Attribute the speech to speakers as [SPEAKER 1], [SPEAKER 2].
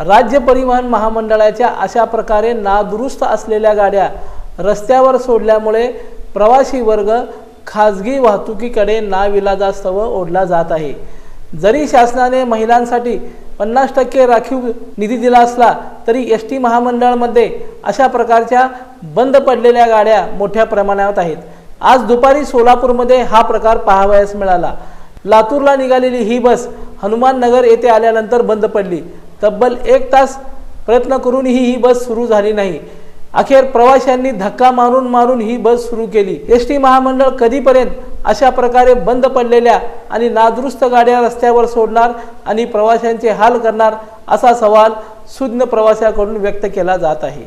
[SPEAKER 1] राज्य परिवहन महामंडळाच्या अशा प्रकारे नादुरुस्त असलेल्या गाड्या रस्त्यावर सोडल्यामुळे प्रवासी वर्ग खाजगी वाहतुकीकडे नाविलाजास्तव ओढला जात आहे. जरी शासनाने महिलांसाठी पन्नास टक्के राखीव निधी दिला असला तरी एस टी महामंडळामध्ये अशा प्रकारच्या बंद पडलेल्या गाड्या मोठ्या प्रमाणात आहेत. आज दुपारी सोलापूरमध्ये हा प्रकार पाहावयास मिळाला. लातूरला निघालेली ही बस हनुमान नगर येथे आल्यानंतर बंद पडली. तब्बल एक तास प्रयत्न करूनही ही बस सुरू झाली नाही. अखेर प्रवाशांनी धक्का मारून मारून ही बस सुरू केली. एस टी महामंडळ कधीपर्यंत अशा प्रकारे बंद पडलेल्या आणि नादुरुस्त गाड्या रस्त्यावर सोडणार आणि प्रवाशांचे हाल करणार असा सवाल सुज्ञ प्रवाशाकडून व्यक्त केला जात आहे.